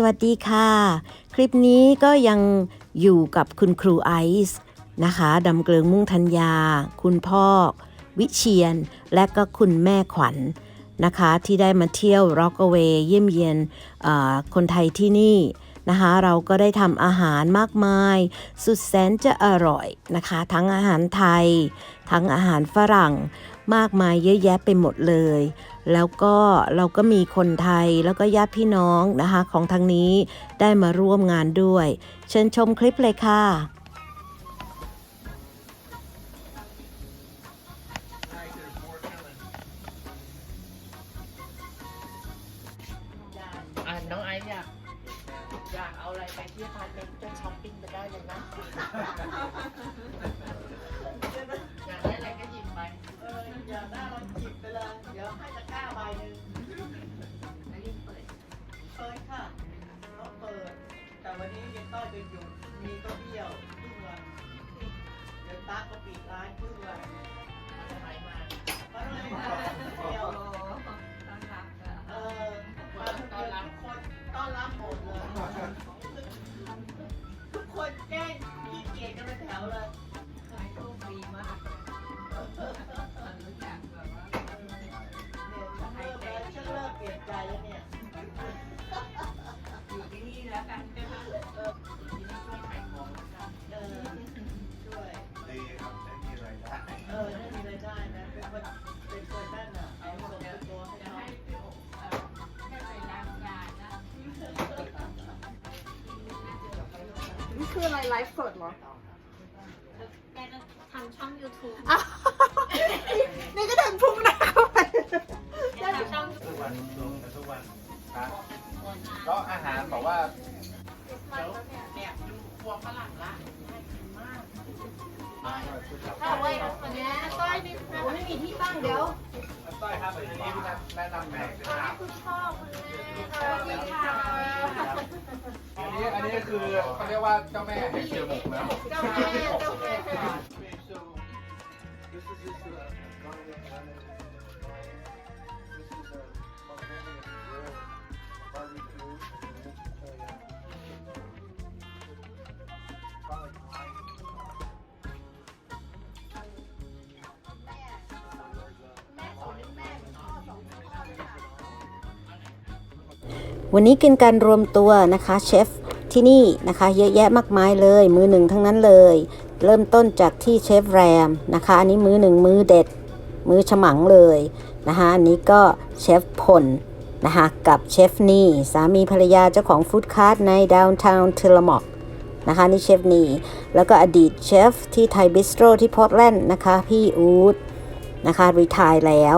สวัสดีค่ะ คลิปนี้ก็ยังอยู่กับคุณครูไอซ์นะคะดำเกลิงมุ่งธัญญา คุณพ่อ วิเชียน และก็คุณแม่ขวัญนะคะที่ได้มาเที่ยวร็อกเวย์เยี่ยมเยียนคนไทยที่นี่นะคะเราก็ได้ทำอาหารมากมาย สุดแสนจะอร่อยนะคะ ทั้งอาหารไทย ทั้งอาหารฝรั่ง มากมายเยอะแยะไปหมดเลย แล้วก็เราก็มีคนไทยแล้วก็ญาติพี่น้องนะคะของทางนี้ได้มาร่วมงานด้วย เชิญชมคลิปเลยค่ะอ่าน้องไอซ์อยากอยากเอาอะไรไปที่พาร์ตเมนต์ก็ช้อปปิ้งไปได้เลยนะ ต้อยเป็นหยุดมีก็เบี้ยวครึ่งวันเดี๋ยวตาก็ปิดร้านครึ่งวันทำไมมาเพราะอะไรมาเดียวเออมาทุกคนทุกคนต้อนรับหมดเลยทุกคนแกล้งขี้เกียจกันเป็นแถวเลย นี่คืออะไรไลฟ์สดเหรอ แกจะทำช่อง YouTube อ้าวนี่ก็เดินพุ่งหน้าเข้าไปแกทำช่องทุกวันลงกันทุกวันครับก็อาหารบอกว่าเดี๋ยวเนี่ยดูครัวฝรั่งละน่ากินมากถ้าไว้วันนี้ต้อยนี่โอ้ไม่มีที่ตั้งเดี๋ยว ต้อยครับอันนี้พี่นัทแนะนำแม่นะครับคุณพ่อคุณแม่สวัสดีค่ะอันนี้อันนี้คือเขาเรียกว่าเจ้าแม่แห่งเชียงหมกแล้วเจ้าแม่เจ้าแม่ วันนี้เป็นการรวมตัวนะคะเชฟที่นี่นะคะเยอะแยะมากมายเลย มือหนึ่งทั้งนั้นเลย เริ่มต้นจากที่เชฟแรมนะคะ อันนี้มือหนึ่งมือเด็ด มือฉมังเลยนะคะ อันนี้ก็เชฟพลนะคะกับเชฟนี่สามีภรรยาเจ้าของฟู้ดคาร์ทในดาวน์ทาวน์เทเลมอกนะคะนี่เชฟนี่แล้วก็อดีตเชฟที่ไทยบิสโตรที่พอร์ตแลนด์นะคะ พี่อูดนะคะรีทายแล้ว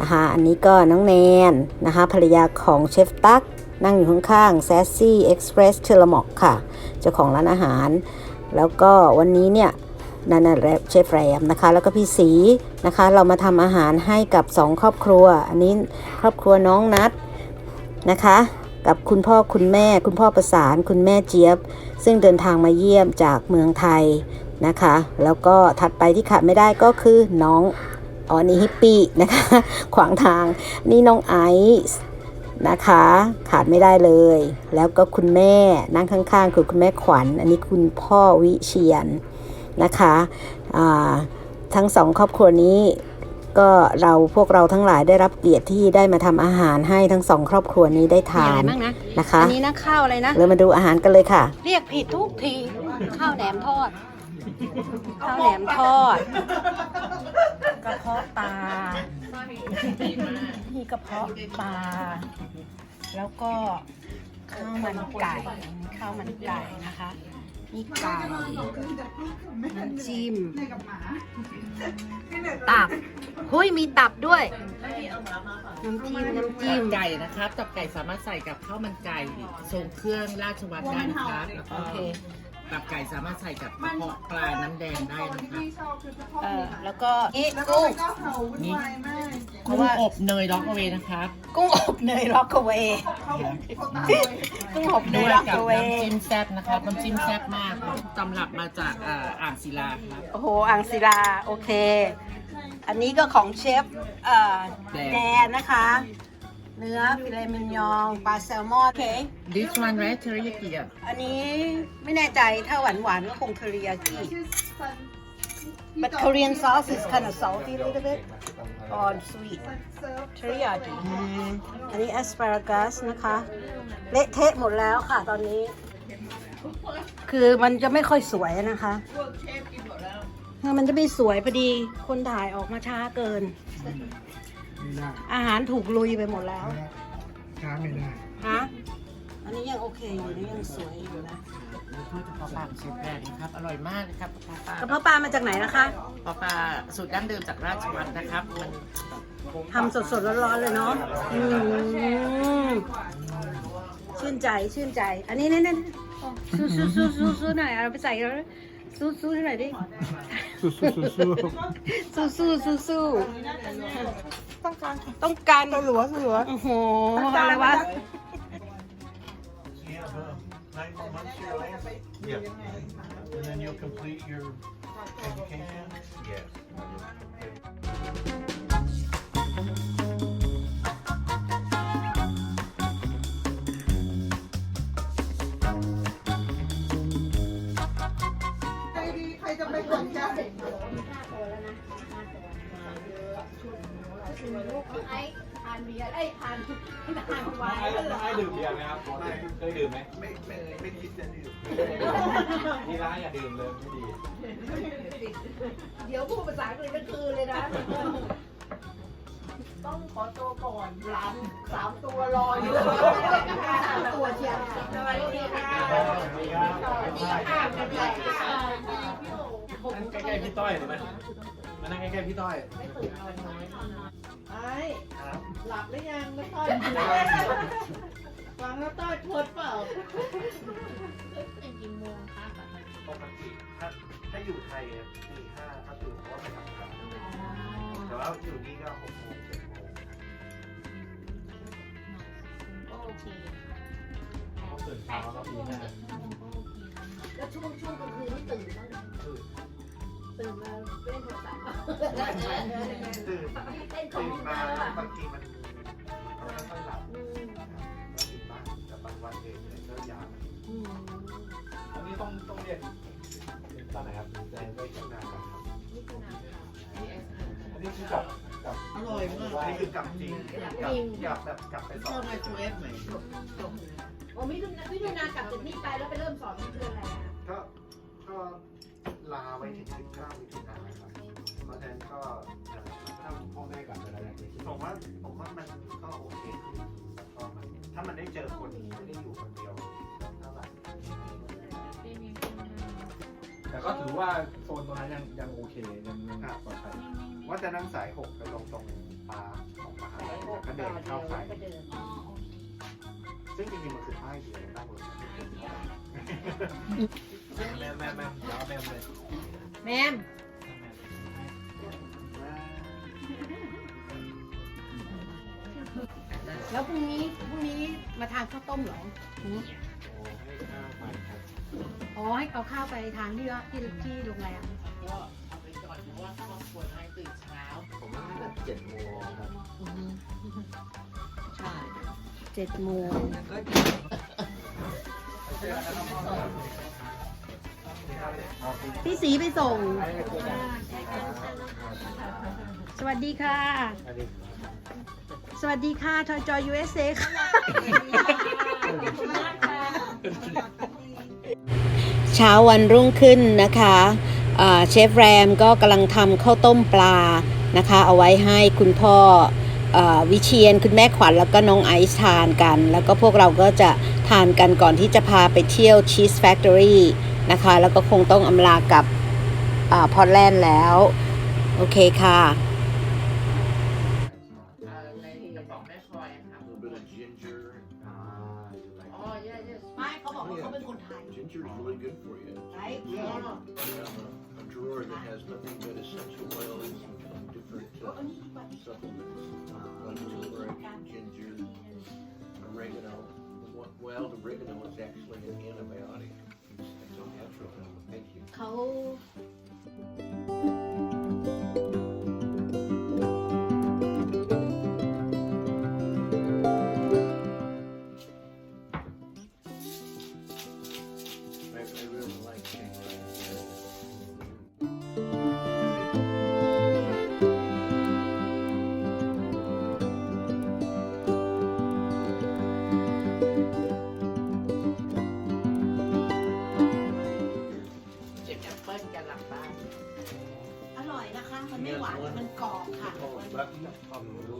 นะคะอันนี้ก็น้องแนนนะคะภรรยาของเชฟตั๊ก นั่งอยู่ข้างๆ Sassy Express เทเลมอกค่ะ เจ้าของร้านอาหาร แล้วก็วันนี้เนี่ยนันน่ะแรปเชฟแรมนะคะ แล้วก็พี่สีนะคะ เรามาทำอาหารให้กับ 2 ครอบครัว อันนี้ครอบครัวน้องนัดนะคะ กับคุณพ่อคุณแม่ คุณพ่อประสาน คุณแม่เจี๊ยบ ซึ่งเดินทางมาเยี่ยมจากเมืองไทยนะคะ แล้วก็ถัดไปที่ขาดไม่ได้ก็คือน้องอ๋อนี่ฮิปปี้นะคะ ขวางทางนี่น้องไอซ์ นะคะ ขาดไม่ได้เลย แล้วก็คุณแม่นั่งข้างๆ คือคุณแม่ขวัญ อันนี้คุณพ่อวิเชียนนะคะอ่าทั้งสองครอบครัวนี้ก็เราพวกเราทั้งหลายได้รับเกียรติที่ได้มาทำอาหารให้ทั้งสองครอบครัวนี้ได้มีทาอะไรนบ้างนะนะคะอันนี้นะข้าวอะไรนะเรามาดูอาหารกันเลยค่ะ เรียกผิดทุกทีข้าวแหนมทอด ข้าวแหนมทอด กระเพาะปลา นี่กระเพาะปลา แล้วก็ข้าวมันไก่ ข้าวมันไก่นะคะนี่ไก่น้ำจิ้ม ตับเฮ้ยมีตับด้วย น้ำจิ้มน้ำจิ้ตัมบไก่นะครับตับไก่สามารถใส่กับข้าวมันไก่ทรงเครื่องราชวัตรได้นะครับแล้วก็โอเค ตับไก่สามารถใส่กับกระเพาะปลาน้ำแดงได้นะครับเออแล้วก็นี่กุ้งนี่เพกุ้ราะงว่าอบเนยล็อกเอาไว้นะครับกุ้งอบเนยล็อกเอาไว้กุ้งอบเนด้ยวยล็อกกับเอาไว้น้ำจิ้มแซ่บนะครับน้ำจิ้มแซ่บมากตำรับมาจากเอ่ออ่างศิลาครับโอ้โหอ่างศิลาโอเค อันนี้ก็ของเชฟเอ่อแดนแดนนะคะ เนื้อฟิเลมินยองปลาแซลมอนโอเค This one right teriyaki อะอันนี้ไม่แน่ใจถ้าหวานหวานๆก็คงเทริยากิ but Korean sauce is kind of salty a little bit or sweet teriyaki อันนี้ asparagus นะคะ เละเทะหมดแล้วค่ะตอนนี้ คือมันจะไม่ค่อยสวยนะคะพวกเชฟกินหมดแล้วมันจะไม่สวยพอดีคนถ่ายออกมาช้าเกิน ไม่ได้อาหารถูกลุยไปหมดแล้วช้าไม่ได้ฮะอันนี้ยังโอเคอยู่นะยังสวยอยู่นะถ้วยกระเพาะปลาของเชฟแรกนะครับ อร่อยมากนะครับกระเพาะปลากระเพาะปลามาจากไหนนะคะกระเพาะปลาสูตรดั้งเดิมจากราชวัฒน์นะครับมันทำสดๆร้อนๆเลยเนาะอืมชื่นใจชื่นใจ อันนี้นี่นี่สู้สู้สู้สู้สู้หน่อยเอาไปใส่แล้วสู้สู้หน่อยดิ สู้สู้สู้สู้สู้สู้สู้สู้ ต้องการต้องการหลัวหลัวโอ้โหอะไรวะ Yeah, boom. Nine more months here, Lance? Yeah. And then you'll complete your education? Yes. ใครดีใครจะไปกดจ้าไอ้ทานเบียร์ไอ้ยทานทานไวน์ไอ้ดื่มเบียร์ไหมครับเคยดื่มไหมไม่ไม่ไม่คิดจะดื่มที่ร้านอย่าดื่มเลยไม่ดี เดี๋ยวพูดภาษาอังกฤษทั้งคืนเลยนะ ต้องขอตัวก่อนหลานสามตัวรออยู่สามตัวเชียวสวัสดีค่ะสวัสดีค่ะสวัสดีค่ะสวัสดีค่ะนั่งใกล้ๆพี่ต้อยถูกไหมมานั่งใกล้ๆพี่ต้อย ไอ้หลับหรือยังไม่ต้อยฟังแล้วต้อยทวนเปล่ากี่โมงคะปกติถ้าถ้าอยู่ไทยอะตีห้าถ้าตื่นเพราะว่าไปทำงานแต่ว่าอยู่นี่ก็หกโมงเจ็ดโมงโอเคเขาตื่นเช้าแล้วปีหน้าแล้วช่วงช่วงกลางคืนนี่ตื่นบ้างไหมตื่น ตื่นมาเล่นโทรศัพท์ตื่นเล่นคอมตื่นพิวเตมาอร์อะบางทีมันเราไม่ค่อยหลับก็ติดบ้านแต่บางวันเองเนี่ยก็ยาวอันนี้ต้องต้องเรียกตอนไหนครับจะเป็นไม่ชำนาญครับอันนี้คือกับกับอร่อยมากอันนี้คือกลับจริงกลับกลับแบบกลับไปสชออนบไมโครเวฟไหมโอ้มิถุนามิถุนากลับจากนี่ไปแล้วไปเริ่มสอนเรื่ออะไรอะก็ก็ลาไว้ถึง ก็เอ่อถ้าพ่อแม่กลับไปแล้วเนี่ยผมว่าผมว่ามันก็โอเคขึ้นแล้วก็มันถ้ามันได้เจอคนไม่ได้อยู่คนเดียวเท่าไหร่แต่ก็ถือว่าโซนตรงนั้นยังยังโอเคยังยังปลอดภัยว่าจะนั่งสายหกไปลงตรงปลาของมหาลัยแล้วก็เดินเข้าไปซึ่งจริงๆมันคือป้ายเดียวตั้งบนแม่แม่แม่เดี๋ยวเอาแม่เลยแมม แล้วพรุ่งนี้พรุ่งนี้มาทานข้าวต้มเหรอหือโอ้ให้ข้าวไปครับอ๋อให้เอาข้าวไปทานที่ที่ที่โรงแรมก็เอาไปก่อนเพราะว่าครอบครัวให้ตื่นเช้า ผมว่าน่าจะเจ็ดโมงครับใช่เจ็ดโมงพี่สีไปส่ง สวัสดีค่ะ สวัสดี วัสดีค่ะทอยจอย USA ค่ะเช้าวันรุ่งขึ้นนะคะเชฟแรมก็กำลังทำข้าวต้มปลานะคะ เอาไว้ให้คุณพ่ออวิเชียนคุณแม่ขวัญแล้วก็น้องไอซ์ทานกัน แล้วก็พวกเราก็จะทานกันก่อนที่จะพาไปเที่ยว Cheese Factory นะคะ แล้วก็คงต้องอำลากับพอร์ตแลนด์แล้ว โอเคค่ะ a that has nothing but essential oils and different uh, supplements. Like turmeric, ginger, oregano. Well, oregano is actually an antibiotic. It's, natural. Thank you. เอยนะคะ มันไม่หวานแต่มันกรอบค่ะ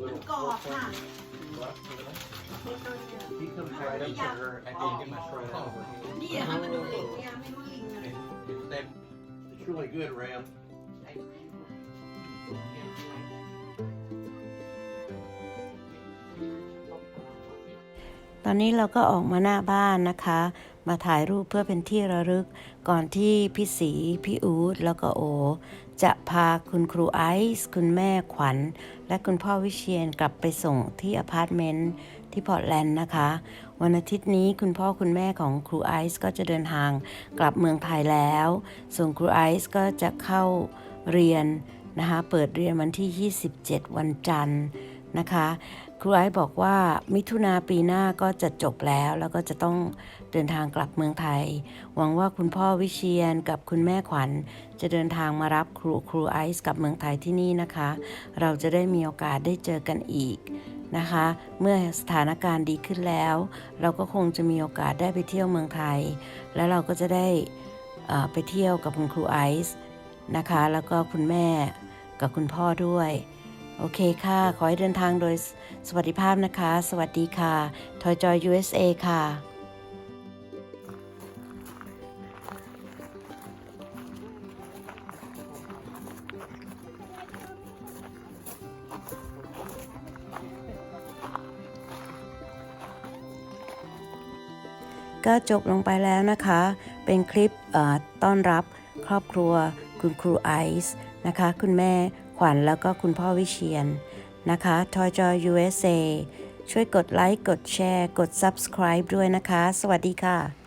มันกรอบค่ะ He comes right up to her and he gives us right over นี่อะค่ะมาดูลิงเนี่ยไม่รู้ลิงอะไร It's that, it's really good, Ram. ตอนนี้เราก็ออกมาหน้าบ้านนะคะ มาถ่ายรูปเพื่อเป็นที่ระลึกก่อนที่พี่สี พี่อูดแล้วก็โอ จะพาคุณครูไอซ์คุณแม่ขวัญ และคุณพ่อวิเชียนกลับไปส่งที่อพาร์ตเมนต์ที่พอร์ตแลนด์นะคะ วันอาทิตย์นี้คุณพ่อคุณแม่ของครูไอซ์ก็จะเดินทางกลับเมืองไทยแล้ว ส่วนครูไอซ์ก็จะเข้าเรียนนะคะ เปิดเรียนวันที่ 27 วันจันทร์นะคะ ครูไอซ์บอกว่ามิถุนาปีหน้าก็จะจบแล้ว แล้วก็จะต้องเดินทางกลับเมืองไทย หวังว่าคุณพ่อวิเชียนกับคุณแม่ขวัญ จะเดินทางมารับครูครูไอซ์กลับเมืองไทยที่นี่นะคะ เราจะได้มีโอกาสได้เจอกันอีกนะคะ เมื่อสถานการณ์ดีขึ้นแล้ว เราก็คงจะมีโอกาสได้ไปเที่ยวเมืองไทย แล้วเราก็จะได้ไปเที่ยวกับคุณครูไอซ์นะคะ แล้วก็คุณแม่กับคุณพ่อด้วย โอเคค่ะ ขอให้เดินทางโดยสวัสดิภาพนะคะ สวัสดีค่ะทอยจอย USA ค่ะก็จบลงไปแล้วนะคะ เป็นคลิปเอ่อต้อนรับครอบครัวคุณครูไอซ์นะคะ คุณแม่ข วัญแล้วก็คุณพ่อวิเชียนนะคะทอยจอย USA ช่วยกดไลค์ กดแชร์ กด Subscribe ด้วยนะคะ สวัสดีค่ะ